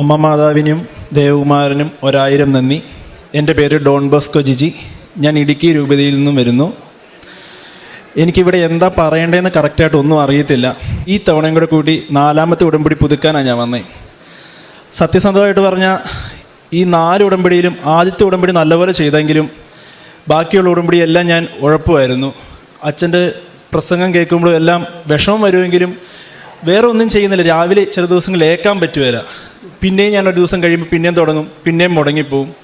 അമ്മ മാതാവിനും ദേവകുമാരനും ഒരായിരം നന്ദി. എന്റെ പേര് ഡോൺ ബോസ്കോ ജിജി. ഞാൻ ഇടുക്കി രൂപതയിൽ നിന്നും വരുന്നു. എനിക്കിവിടെ എന്താ പറയേണ്ടതെന്ന് കറക്റ്റായിട്ട് ഒന്നും അറിയത്തില്ല. ഈ തവണയും കൂടെ കൂടി നാലാമത്തെ ഉടമ്പടി പുതുക്കാനാണ് ഞാൻ വന്നത് സത്യസന്ധമായിട്ട് പറഞ്ഞാൽ ഈ നാല് ഉടമ്പടിയിലും ആദ്യത്തെ ഉടമ്പടി നല്ലപോലെ ചെയ്തെങ്കിലും ബാക്കിയുള്ള ഉടമ്പടി എല്ലാം ഞാൻ ഉഴപ്പുമായിരുന്നു. അച്ഛന്റെ പ്രസംഗം കേൾക്കുമ്പോഴും എല്ലാം വിഷമം വരുമെങ്കിലും വേറെ ഒന്നും ചെയ്യുന്നില്ല. രാവിലെ ചില ദിവസങ്ങളിൽ ഏക്കാൻ പറ്റുകയില്ല. പിന്നെയും ഞാൻ ഒരു ദിവസം കഴിയുമ്പോൾ പിന്നെയും തുടങ്ങും പിന്നെയും മുടങ്ങിപ്പോവും.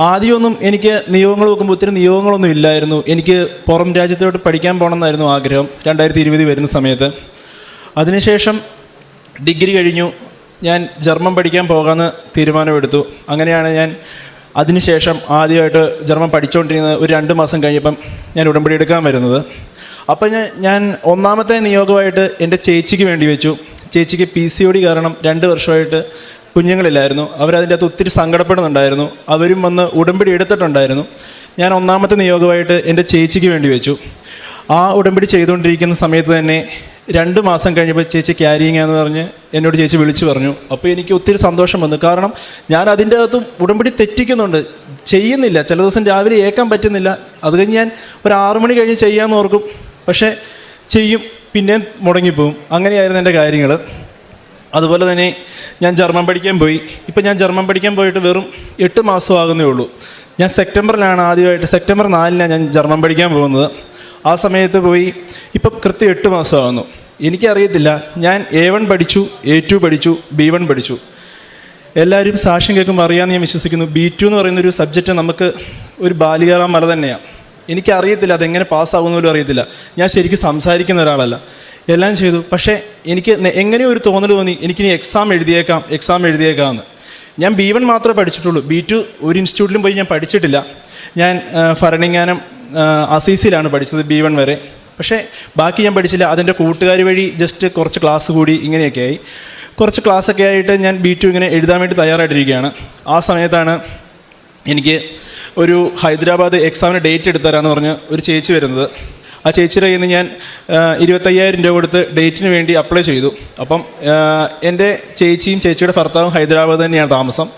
ആദ്യമൊന്നും എനിക്ക് നിയോഗങ്ങൾ നോക്കുമ്പോൾ ഒത്തിരി നിയോഗങ്ങളൊന്നും ഇല്ലായിരുന്നു. എനിക്ക് പുറം രാജ്യത്തോട്ട് പഠിക്കാൻ പോകണമെന്നായിരുന്നു ആഗ്രഹം രണ്ടായിരത്തി ഇരുപത് വരുന്ന സമയത്ത്. അതിനുശേഷം ഡിഗ്രി കഴിഞ്ഞു ഞാൻ ജർമ്മൻ പഠിക്കാൻ പോകാമെന്ന് തീരുമാനമെടുത്തു. അങ്ങനെയാണ് ഞാൻ അതിനുശേഷം ആദ്യമായിട്ട് ജർമ്മൻ പഠിച്ചുകൊണ്ടിരുന്നത് ഒരു രണ്ട് മാസം കഴിഞ്ഞപ്പം ഞാൻ ഉടമ്പടി എടുക്കാൻ വരുന്നത്. അപ്പം ഞാൻ ഞാൻ ഒന്നാമത്തെ നിയോഗമായിട്ട് എന്റെ ചേച്ചിക്ക് വേണ്ടി വെച്ചു. ചേച്ചിക്ക് പി സി ഒ ഡി കാരണം രണ്ട് വർഷമായിട്ട് കുഞ്ഞുങ്ങളില്ലായിരുന്നു. അവരതിന്റെ അകത്ത് ഒത്തിരി സങ്കടപ്പെടുന്നുണ്ടായിരുന്നു. അവരും വന്ന് ഉടമ്പടി എടുത്തിട്ടുണ്ടായിരുന്നു. ഞാൻ ഒന്നാമത്തെ നിയോഗമായിട്ട് എന്റെ ചേച്ചിക്ക് വേണ്ടി വെച്ചു. ആ ഉടമ്പടി ചെയ്തുകൊണ്ടിരിക്കുന്ന സമയത്ത് തന്നെ രണ്ട് മാസം കഴിഞ്ഞപ്പോൾ ചേച്ചി ക്യാരിങ് എന്ന് പറഞ്ഞ് എന്നോട് ചേച്ചി വിളിച്ചു പറഞ്ഞു. അപ്പോൾ എനിക്ക് ഒത്തിരി സന്തോഷം വന്നു. കാരണം ഞാൻ അതിന്റെ അകത്തും ഉടമ്പടി തെറ്റിക്കുന്നുണ്ട്. ചെയ്യുന്നില്ല. ചില ദിവസം രാവിലെ ഏക്കാൻ പറ്റുന്നില്ല. അത് കഴിഞ്ഞ് ഞാൻ ഒരു ആറു മണി കഴിഞ്ഞ് ചെയ്യാമെന്ന് ഓർക്കും. പക്ഷേ ചെയ്യും. പിന്നെ മുടങ്ങിപ്പോവും. അങ്ങനെയായിരുന്നു എന്റെ കാര്യങ്ങൾ. അതുപോലെ തന്നെ ഞാൻ ജർമ്മൻ പഠിക്കാൻ പോയി. ഇപ്പം ഞാൻ ജർമ്മൻ പഠിക്കാൻ പോയിട്ട് വെറും എട്ട് മാസം ആകുന്നേ ഉള്ളൂ. ഞാൻ സെപ്റ്റംബറിലാണ് ആദ്യമായിട്ട് സെപ്റ്റംബർ നാലിനാണ് ഞാൻ ജർമ്മൻ പഠിക്കാൻ പോകുന്നത്. ആ സമയത്ത് പോയി ഇപ്പം കൃത്യം എട്ട് മാസമാകുന്നു എനിക്കറിയത്തില്ല ഞാൻ എ വൺ പഠിച്ചു എ ടു പഠിച്ചു ബി വൺ പഠിച്ചു. എല്ലാവരും സാക്ഷ്യം കേൾക്കുമ്പോൾ അറിയാമെന്ന് ഞാൻ വിശ്വസിക്കുന്നു. ബി ടു എന്ന് പറയുന്ന ഒരു സബ്ജക്റ്റ് നമുക്ക് ഒരു ബാലികാറാം മല തന്നെയാണ് എനിക്കറിയത്തില്ല അതെങ്ങനെ പാസ്സാകുന്ന പോലും അറിയത്തില്ല. ഞാൻ ശരിക്കും സംസാരിക്കുന്ന ഒരാളല്ല. എല്ലാം ചെയ്തു. പക്ഷേ എനിക്ക് എങ്ങനെയോ ഒരു തോന്നൽ തോന്നി? എനിക്കിനി എക്സാം എഴുതിയേക്കാം എക്സാം എഴുതിയേക്കാമെന്ന് ഞാൻ ബി വൺ മാത്രമേ പഠിച്ചിട്ടുള്ളൂ. ബി ടു ഒരു ഇൻസ്റ്റിറ്റ്യൂട്ടിലും പോയി ഞാൻ പഠിച്ചിട്ടില്ല. ഞാൻ ഭരണിങ്ങാനം അസീസിലാണ് പഠിച്ചത് ബി വൺ വരെ. പക്ഷേ ബാക്കി ഞാൻ പഠിച്ചില്ല. അതിന്റെ കൂട്ടുകാർ വഴി ജസ്റ്റ് കുറച്ച് ക്ലാസ് കൂടി ഇങ്ങനെയൊക്കെ ആയി. കുറച്ച് ക്ലാസ്സൊക്കെ ആയിട്ട് ഞാൻ ബി ടു ഇങ്ങനെ എഴുതാൻ വേണ്ടി തയ്യാറായിട്ടിരിക്കുകയാണ്. ആ സമയത്താണ് എനിക്ക് ഒരു ഹൈദരാബാദ് എക്സാമിന് ഡേറ്റ് എടുത്തു തരാമെന്ന് പറഞ്ഞ് ഒരു ചേച്ചി വരുന്നത്. ആ ചേച്ചിയുടെ കയ്യിൽ നിന്ന് ഞാൻ ഇരുപത്തയ്യായിരം രൂപ കൊടുത്ത് ഡേറ്റിന് വേണ്ടി അപ്ലൈ ചെയ്തു. അപ്പം എന്റെ ചേച്ചിയും ചേച്ചിയുടെ ഭർത്താവും ഹൈദരാബാദ് തന്നെയാണ് താമസം.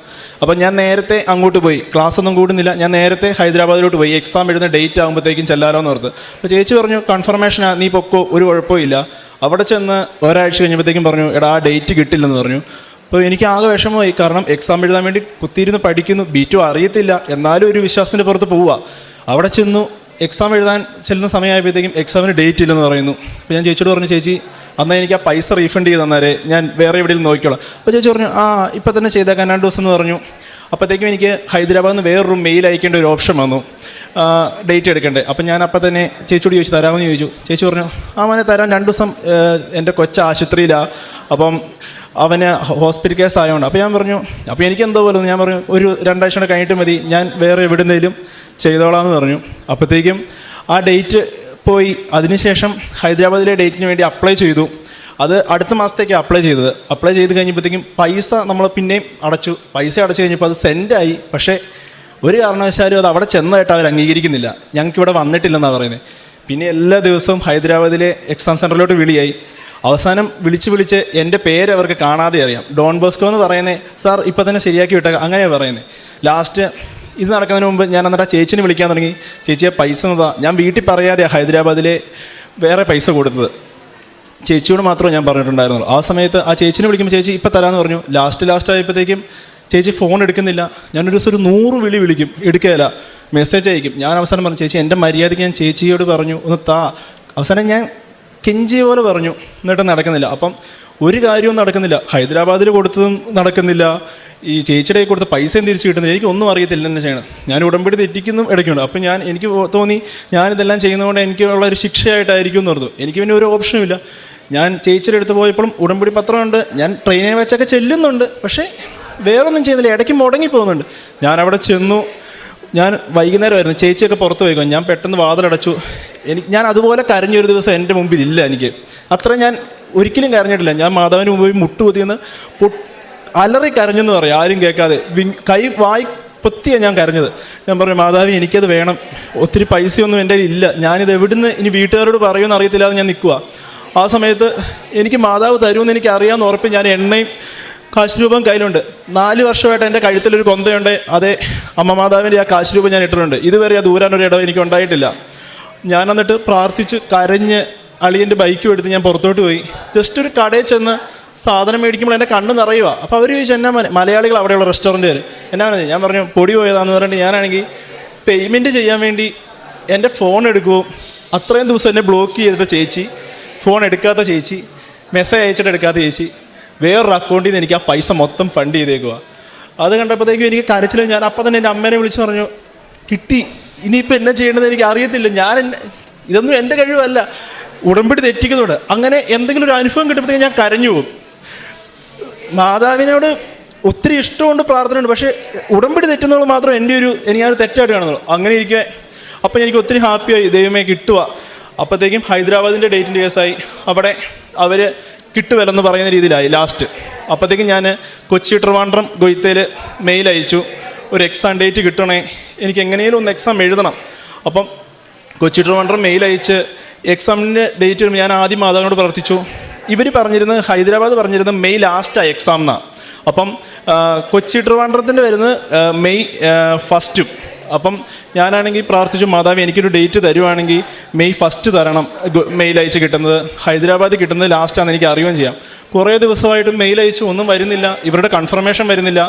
അപ്പം ഞാൻ നേരത്തെ അങ്ങോട്ട് പോയി. ക്ലാസ് ഒന്നും കൂടുന്നില്ല. ഞാൻ നേരത്തെ ഹൈദരാബാദിലോട്ട് പോയി. എക്സാം എഴുതുന്ന ഡേറ്റ് ആകുമ്പോഴത്തേക്കും ചെല്ലാലോ എന്ന് ഓർത്ത്. അപ്പോൾ ചേച്ചി പറഞ്ഞു കൺഫർമേഷനാണ് നീ പൊക്കോ. ഒരു കുഴപ്പമില്ല. അവിടെ ചെന്ന് ഒരാഴ്ച കഴിഞ്ഞപ്പോഴത്തേക്കും പറഞ്ഞു എടാ ആ ഡേറ്റ് കിട്ടില്ലെന്ന് പറഞ്ഞു. അപ്പോൾ എനിക്ക് ആകെ വിഷമമായി. കാരണം എക്സാം എഴുതാൻ വേണ്ടി കുത്തിയിരുന്ന് പഠിക്കുന്നു. ബി ടു അറിയത്തില്ല. എന്നാലും ഒരു വിശ്വാസത്തിന്റെ പുറത്ത് പോവുക. അവിടെ ചെന്നു എക്സാം എഴുതാൻ ചെല്ലുന്ന സമയമായപ്പോഴത്തേക്കും എക്സാമിന് ഡേറ്റ് ഇല്ലെന്ന് പറയുന്നു. അപ്പോൾ ഞാൻ ചേച്ചിയോട് പറഞ്ഞു ചേച്ചി അന്ന് എനിക്ക് ആ പൈസ റീഫണ്ട് ചെയ്ത് തന്നേരെ ഞാൻ വേറെ എവിടെയും നോക്കിക്കോളാം. അപ്പോൾ ചേച്ചി പറഞ്ഞു ആ ഇപ്പം തന്നെ ചെയ്തേക്കാൻ രണ്ട് ദിവസം എന്ന് പറഞ്ഞു. അപ്പോഴത്തേക്കും എനിക്ക് ഹൈദരാബാദിൽ നിന്ന് വേറൊരു മെയിൽ അയക്കേണ്ട ഒരു ഓപ്ഷൻ വന്നു. ഡേറ്റ് എടുക്കണ്ടേ. അപ്പം ഞാൻ അപ്പം തന്നെ ചേച്ചിയോട് ചോദിച്ചു തരാമെന്ന് ചോദിച്ചു. ചേച്ചി പറഞ്ഞു ആ മോനെ തരാൻ രണ്ട് ദിവസം എന്റെ കൊച്ച ആശുപത്രിയിലാണ് അപ്പം അവന് ഹോസ്പിറ്റൽ കേസ് ആയതുകൊണ്ട് അപ്പോൾ ഞാൻ പറഞ്ഞു അപ്പോൾ എനിക്ക് എന്തോ പോലെ. ഞാൻ പറഞ്ഞു ഒരു രണ്ടാഴ്ച കൂടെ കഴിഞ്ഞിട്ട് മതി. ഞാൻ വേറെ എവിടുന്നേലും ചെയ്തോളാം എന്ന് പറഞ്ഞു. അപ്പോഴത്തേക്കും ആ ഡേറ്റ് പോയി. അതിനുശേഷം ഹൈദരാബാദിലെ ഡേറ്റിന് വേണ്ടി അപ്ലൈ ചെയ്തു. അത് അടുത്ത മാസത്തേക്ക് അപ്ലൈ ചെയ്തത്. അപ്ലൈ ചെയ്ത് കഴിഞ്ഞപ്പോഴത്തേക്കും പൈസ നമ്മൾ പിന്നെയും അടച്ചു. പൈസ അടച്ചു കഴിഞ്ഞപ്പോൾ അത് സെൻഡായി പക്ഷേ ഒരു കാരണവശാലും അത് അവിടെ ചെന്നതായിട്ട് അവർ അംഗീകരിക്കുന്നില്ല. ഞങ്ങൾക്ക് ഇവിടെ വന്നിട്ടില്ലെന്നാണ് പറയുന്നത് പിന്നെ എല്ലാ ദിവസവും ഹൈദരാബാദിലെ എക്സാം സെന്ററിലോട്ട് വിളിയായി. അവസാനം വിളിച്ച് വിളിച്ച് എന്റെ പേര് അവർക്ക് കാണാതെ അറിയാം ഡോൺ ബോസ്കോ എന്ന് പറയുന്നത് സാർ ഇപ്പം തന്നെ ശരിയാക്കി വിട്ടേക്കാം. അങ്ങനെയാണ് പറയുന്നത് ലാസ്റ്റ് ഇത് നടക്കുന്നതിന് മുമ്പ് ഞാൻ എന്നിട്ട് ആ ചേച്ചിനെ വിളിക്കാൻ തുടങ്ങി. ചേച്ചിയെ പൈസ എന്നതാ ഞാൻ വീട്ടിൽ പറയാതെ ഹൈദരാബാദിലെ വേറെ പൈസ കൊടുത്തത് ചേച്ചിയോട് മാത്രമേ ഞാൻ പറഞ്ഞിട്ടുണ്ടായിരുന്നുള്ളൂ. ആ സമയത്ത് ആ ചേച്ചിനെ വിളിക്കുമ്പോൾ ചേച്ചി ഇപ്പം തരാമെന്ന് പറഞ്ഞു. ലാസ്റ്റ് ലാസ്റ്റ് ആയപ്പോഴത്തേക്കും ചേച്ചി ഫോൺ എടുക്കുന്നില്ല. ഞാനൊരു ദിവസം ഒരു നൂറ് വിളി വിളിക്കും എടുക്കുകയില്ല മെസ്സേജ് അയക്കും. ഞാൻ അവസാനം പറഞ്ഞു ചേച്ചി എന്റെ മര്യാദയ്ക്ക് ഞാൻ ചേച്ചിയോട് പറഞ്ഞു ഒന്ന് താ. അവസാനം ഞാൻ കെഞ്ചി പോലെ പറഞ്ഞു. എന്നിട്ട് നടക്കുന്നില്ല. അപ്പം ഒരു കാര്യവും നടക്കുന്നില്ല. ഹൈദരാബാദിൽ കൊടുത്തതും നടക്കുന്നില്ല. ഈ ചേച്ചിയുടെ കൊടുത്ത പൈസയും തിരിച്ച് എനിക്ക് ഒന്നും അറിയത്തില്ല എന്ന് ചെയ്യണം. ഞാൻ ഉടമ്പടി തെറ്റിക്കുന്നതും ഇടയ്ക്കുണ്ട്. അപ്പം ഞാൻ എനിക്ക് തോന്നി ഞാനിതെല്ലാം ചെയ്യുന്നതുകൊണ്ട് എനിക്കുള്ള ഒരു ശിക്ഷയായിട്ടായിരിക്കും എന്ന് പറഞ്ഞു എനിക്ക് പിന്നെ ഒരു ഓപ്ഷനും ഇല്ല. ഞാൻ ചേച്ചിയുടെ അടുത്ത് പോയപ്പോഴും ഉടമ്പടി പത്രമുണ്ട്. ഞാൻ ട്രെയിനെ വെച്ചൊക്കെ ചെല്ലുന്നുണ്ട്. പക്ഷേ വേറൊന്നും ചെയ്യുന്നില്ല. ഇടയ്ക്ക് മുടങ്ങി പോകുന്നുണ്ട് ഞാൻ അവിടെ ചെന്നു. ഞാൻ വൈകുന്നേരമായിരുന്നു. ചേച്ചിയൊക്കെ പുറത്ത് പോയിക്കോ ഞാൻ പെട്ടെന്ന് വാതിലടച്ചു. എനിക്ക് ഞാൻ അതുപോലെ കരഞ്ഞൊരു ദിവസം എന്റെ മുമ്പിൽ ഇല്ല എനിക്ക്. അത്ര ഞാൻ ഒരിക്കലും കരഞ്ഞിട്ടില്ല. ഞാൻ മാതാവിന് മുമ്പിൽ മുട്ടുകുത്തിയെന്ന് പൊ അലറി കരഞ്ഞെന്ന് പറയാം. ആരും കേൾക്കാതെ. കൈ വായി പൊത്തിയാണ് ഞാൻ കരഞ്ഞത്. ഞാൻ പറഞ്ഞു മാതാവി എനിക്കത് വേണം. ഒത്തിരി പൈസയൊന്നും എന്റെ ഇല്ല. ഞാനിത് എവിടുന്ന് ഇനി വീട്ടുകാരോട് പറയുമെന്ന് അറിയത്തില്ലാതെ ഞാൻ നിൽക്കുക ആ സമയത്ത് എനിക്ക് മാതാവ് തരുമെന്ന് എനിക്ക് അറിയാമെന്ന് ഉറപ്പ് ഞാൻ എണ്ണയും കാശ് രൂപം കയ്യിലുണ്ട്. നാല് വർഷമായിട്ട് എന്റെ കഴുത്തിലൊരു കൊന്തയുണ്ട്. അതേ അമ്മ മാതാവിന്റെ ആ കാശ് രൂപം ഞാൻ ഇട്ടിട്ടുണ്ട്. ഇതുവരെ ആ ദൂരാനൊരു ഇടം എനിക്ക് ഉണ്ടായിട്ടില്ല. ഞാൻ എന്നിട്ട് പ്രാർത്ഥിച്ച് കരഞ്ഞ് അളിയന്റെ ബൈക്കും എടുത്ത് ഞാൻ പുറത്തോട്ട് പോയി. ജസ്റ്റ് ഒരു കടയിൽ ചെന്ന് സാധനം മേടിക്കുമ്പോൾ എന്റെ കണ്ണ് നിറയുക. അപ്പോൾ അവർ ചോദിച്ചു എന്നാ മലയാളികൾ അവിടെയുള്ള റെസ്റ്റോറന്റുകാർ എന്നാണ്? ഞാൻ പറഞ്ഞു പൊടി പോയതാന്ന് പറഞ്ഞിട്ട് ഞാനാണെങ്കിൽ പേയ്മെന്റ് ചെയ്യാൻ വേണ്ടി എന്റെ ഫോൺ എടുക്കുമോ അത്രയും ദിവസം എന്നെ ബ്ലോക്ക് ചെയ്തിട്ട് ചേച്ചി ഫോൺ എടുക്കാത്ത ചേച്ചി മെസ്സേജ് അയച്ചിട്ട് എടുക്കാത്ത ചേച്ചി വേറൊരു അക്കൗണ്ടിൽ നിന്ന് എനിക്ക് ആ പൈസ മൊത്തം ഫണ്ട് ചെയ്തേക്കുക അത് കണ്ടപ്പോഴത്തേക്കും എനിക്ക് കരച്ചിൽ ഞാൻ അപ്പം തന്നെ എന്റെ അമ്മേനെ വിളിച്ച് പറഞ്ഞു കിട്ടി ഇനിയിപ്പോൾ എന്നാ ചെയ്യേണ്ടത് എനിക്ക് അറിയത്തില്ല. ഞാൻ എന്നെ- ഇതൊന്നും എന്റെ കഴിവല്ല. ഉടമ്പടി തെറ്റിക്കുന്നുണ്ട്. അങ്ങനെ എന്തെങ്കിലും ഒരു അനുഭവം കിട്ടുമ്പോഴത്തേക്കും ഞാൻ കരഞ്ഞു പോകും. മാതാവിനോട് ഒത്തിരി ഇഷ്ടമുണ്ട് പ്രാർത്ഥനയുണ്ട്. പക്ഷേ ഉടമ്പടി തെറ്റുന്നത് മാത്രം എന്റെ ഒരു എനിക്കത് തെറ്റായിട്ട് കാണുന്നുള്ളൂ. അങ്ങനെ ഇരിക്കുക അപ്പം എനിക്ക് ഒത്തിരി ഹാപ്പിയായി. ദൈവമേ കിട്ടുക അപ്പോഴത്തേക്കും ഹൈദരാബാദിന്റെ ഡേറ്റിന്റെ കേസായി. അവിടെ അവർ കിട്ടുവല്ലെന്ന് പറയുന്ന രീതിയിലായി ലാസ്റ്റ്. അപ്പോഴത്തേക്കും ഞാൻ കൊച്ചി ട്രിവാൻഡ്രം ഗൊയ്ത്തയിൽ മെയിൽ അയച്ചു. ഒരു എക്സാം ഡേറ്റ് കിട്ടണേ. എനിക്ക് എങ്ങനെയും ഒന്ന് എക്സാം എഴുതണം. അപ്പം കൊച്ചി ട്രിവാൻഡ്രം മെയിൽ അയച്ച് എക്സാമിന്റെ ഡേറ്റ് ഞാൻ ആദ്യം മാതാവിനോട് പ്രാർത്ഥിച്ചു. ഇവർ പറഞ്ഞിരുന്നത് ഹൈദരാബാദ് പറഞ്ഞിരുന്നത് മെയ് ലാസ്റ്റാണ് എക്സാം എന്നാണ് അപ്പം കൊച്ചി ട്രിവാൻഡ്രത്തിന്റെ വരുന്നത് മെയ് ഫസ്റ്റും അപ്പം ഞാനാണെങ്കിൽ പ്രാർത്ഥിച്ചു മാതാവ് എനിക്കൊരു ഡേറ്റ് തരുവാണെങ്കിൽ മെയ് ഫസ്റ്റ് തരണം മെയിൽ അയച്ച് കിട്ടുന്നത്. ഹൈദരാബാദ് കിട്ടുന്നത് ലാസ്റ്റാണെന്ന് എനിക്ക് അറിയുകയും ചെയ്യാം. കുറേ ദിവസമായിട്ട് മെയിൽ അയച്ചു ഒന്നും വരുന്നില്ല. ഇവരുടെ കൺഫർമേഷൻ വരുന്നില്ല.